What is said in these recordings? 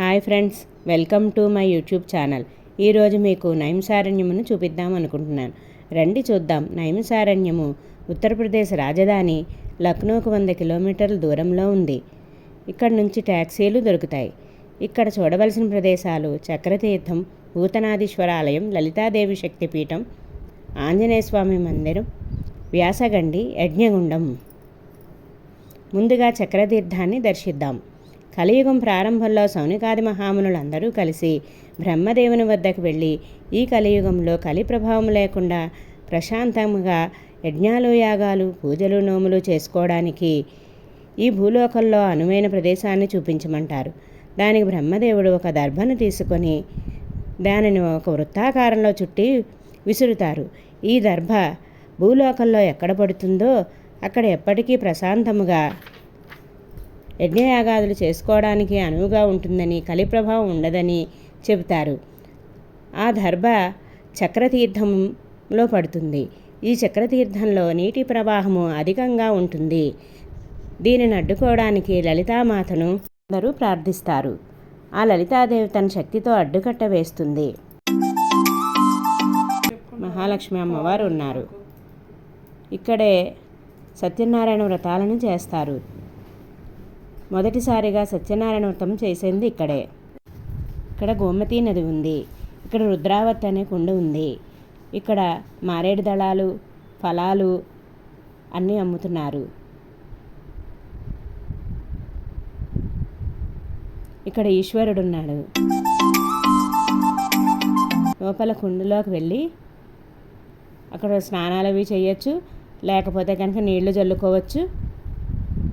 Hi friends welcome to my YouTube channel. ఈరోజు మీకు నైంసారణ్యమును చూపిద్దాం అనుకుంటున్నాను. రండి చూద్దాం. నైంసారణ్యము ఉత్తరప్రదేశ్ రాజధాని లక్నోకు వంద కిలోమీటర్ల దూరంలో ఉంది. ఇక్కడ నుంచి ట్యాక్సీలు దొరుకుతాయి. ఇక్కడ చూడవలసిన ప్రదేశాలు చక్రతీర్థం భూతనాదీశ్వర ఆలయం లలితాదేవి శక్తిపీఠం ఆంజనేయస్వామి మందిరం వ్యాసగండి యజ్ఞగుండం. ముందుగా చక్రతీర్థాన్ని దర్శిద్దాం. కలియుగం ప్రారంభంలో సౌనికాది మహామునులందరూ కలిసి బ్రహ్మదేవుని వద్దకు వెళ్ళి ఈ కలియుగంలో కలి ప్రభావం లేకుండా ప్రశాంతంగా యజ్ఞాలు యాగాలు పూజలు నోములు చేసుకోవడానికి ఈ భూలోకంలో అనువైన ప్రదేశాన్ని చూపించమంటారు. దానికి బ్రహ్మదేవుడు ఒక దర్భను తీసుకొని దానిని ఒక వృత్తాకారంలో చుట్టి విసురుతారు. ఈ దర్భ భూలోకంలో ఎక్కడ పడుతుందో అక్కడ ఎప్పటికీ ప్రశాంతముగా యజ్ఞయాగాదులు చేసుకోవడానికి అనువుగా ఉంటుందని కలి ప్రభావం ఉండదని చెబుతారు. ఆ దర్భ చక్రతీర్థంలో పడుతుంది. ఈ చక్రతీర్థంలో నీటి ప్రవాహము అధికంగా ఉంటుంది. దీనిని అడ్డుకోవడానికి లలితామాతను అందరూ ప్రార్థిస్తారు. ఆ లలితాదేవి తన శక్తితో అడ్డుకట్ట వేస్తుంది. మహాలక్ష్మి అమ్మవారు ఉన్నారు. ఇక్కడే సత్యనారాయణ వ్రతాలను చేస్తారు. మొదటిసారిగా సత్యనారాయణ వ్రతం చేసింది ఇక్కడే. ఇక్కడ గోమతి నది ఉంది. ఇక్కడ రుద్రావతి అనే కుండ ఉంది. ఇక్కడ మారేడు దళాలు ఫలాలు అన్నీ అమ్ముతున్నారు. ఇక్కడ ఈశ్వరుడు ఉన్నాడు. లోపల కుండలోకి వెళ్ళి అక్కడ స్నానాలు అవి చేయొచ్చు. లేకపోతే కనుక నీళ్ళు చల్లుకోవచ్చు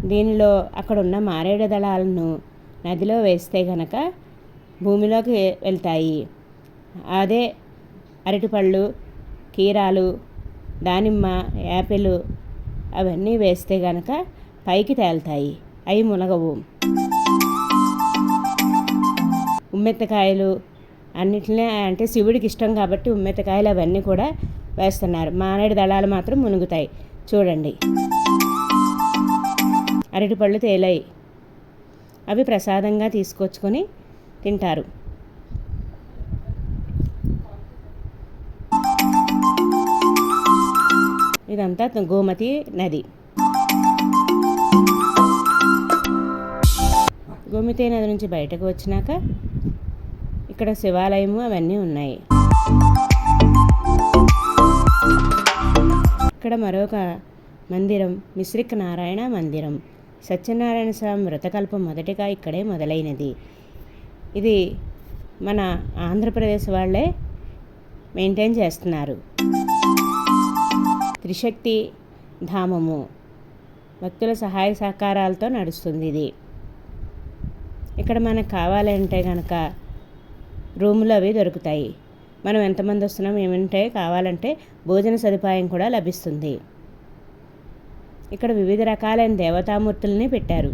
దీనిలో అక్కడున్న మారేడు దళాలను నదిలో వేస్తే గనక భూమిలోకి వెళ్తాయి. అదే అరటిపళ్ళు కీరాలు దానిమ్మ యాపిల్ అవన్నీ వేస్తే గనక పైకి తేలుతాయి. అవి మునగవు. ఉమ్మెత్తకాయలు అన్నిటినీ అంటే శివుడికి ఇష్టం కాబట్టి ఉమ్మెత్తకాయలు అవన్నీ కూడా వేస్తున్నారు. మానేడు దళాలు మాత్రం మునుగుతాయి. చూడండి. అరటిపళ్ళు తేలాయి. అవి ప్రసాదంగా తీసుకొచ్చుకొని తింటారు. ఇదంతా గోమతి నది. గోమతి నది నుంచి బయటకు వచ్చినాక ఇక్కడ శివాలయము అవన్నీ ఉన్నాయి. ఇక్కడ మరొక మందిరం మిశ్రిక్ నారాయణ మందిరం. సత్యనారాయణ స్వామి వ్రతకల్పం మొదటిగా ఇక్కడే మొదలైనది. ఇది మన ఆంధ్రప్రదేశ్ వాళ్ళే మెయింటైన్ చేస్తున్నారు. త్రిశక్తి ధామము భక్తుల సహాయ సహకారాలతో నడుస్తుంది ఇది. ఇక్కడ మనకు కావాలంటే కనుక రూములు అవి దొరుకుతాయి. మనం ఎంతమంది వస్తున్నాం ఏమంటే కావాలంటే భోజన సదుపాయం కూడా లభిస్తుంది. ఇక్కడ వివిధ రకాలైన దేవతామూర్తుల్ని పెట్టారు.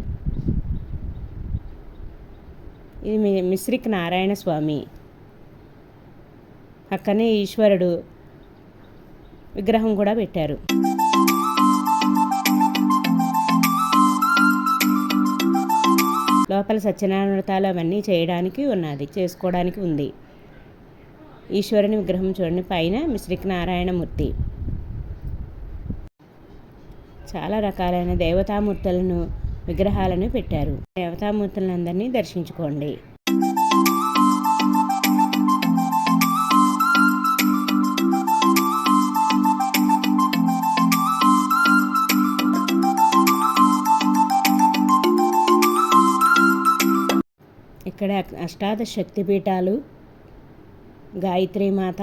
ఇది మిశ్రిక్ నారాయణ స్వామి. పక్కనే ఈశ్వరుడు విగ్రహం కూడా పెట్టారు. లోపల సత్యనారాయణతాలు అవన్నీ చేయడానికి ఉన్నది చేసుకోవడానికి ఉంది. ఈశ్వరుని విగ్రహం చూడండి పైన మిశ్రిక్ నారాయణమూర్తి చాలా రకాలైన దేవతామూర్తులను విగ్రహాలను పెట్టారు. దేవతామూర్తులందరినీ దర్శించుకోండి. ఇక్కడ అష్టాదశ శక్తిపీఠాలు గాయత్రి మాత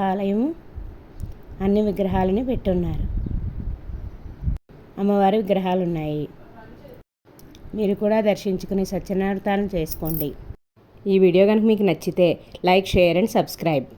అన్ని విగ్రహాలని పెట్టున్నారు. అమ్మవారి విగ్రహాలు ఉన్నాయి మీరు కూడా దర్శించుకుని సత్యనారాయణ చేసుకోండి. ఈ వీడియో కనుక మీకు నచ్చితే లైక్ షేర్ అండ్ సబ్స్క్రైబ్.